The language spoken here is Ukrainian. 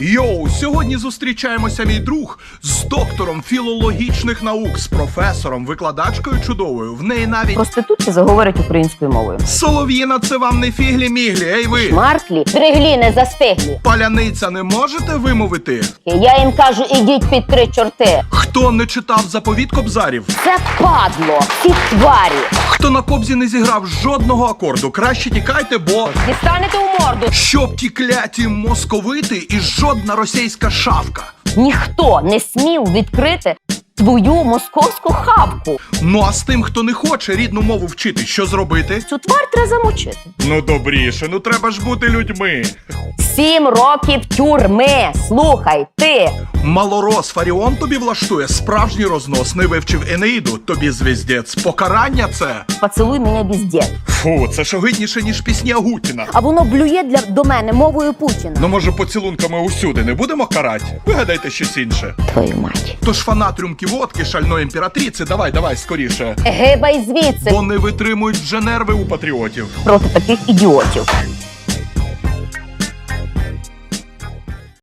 Йоу, сьогодні зустрічаємося мій друг з доктором філологічних наук, з професором, викладачкою чудовою. В неї навіть Проститутки заговорять українською мовою. солов'їна, це вам не фіглі-міглі. Ей ви! Марклі, дриглі, не застиглі. Паляниця не можете вимовити? Я їм кажу, ідіть під три чорти. Хто не читав заповіт кобзарів? Це падло, ці тварі. Хто на кобзі не зіграв жодного акорду? Краще тікайте, бо Дістанете у морду. щоб ті кляті московити і жодна російська шавка. Ніхто не смів відкрити твою московську хавку. Ну а з тим, хто не хоче рідну мову вчити, що зробити? Цю тварь треба замочити. Ну добріше, ну треба ж бути людьми. Сім років тюрми. Слухай, ти. Малорос Фаріон тобі влаштує справжній рознос, не вивчив Енеїду, тобі звіздець. Покарання це. Поцілуй мене везде. Фу, це ж огидніше, ніж пісні Агутіна. А воно блює для до мене мовою Путіна. Ну може поцілунками усюди не будемо карать? Вигадайте щось інше. Твою мать. Тож фанат рюмки водки шальної імператриці, давай, давай скоріше. Гибай звідси Бо не витримують вже нерви у патріотів. проти таких ідіотів.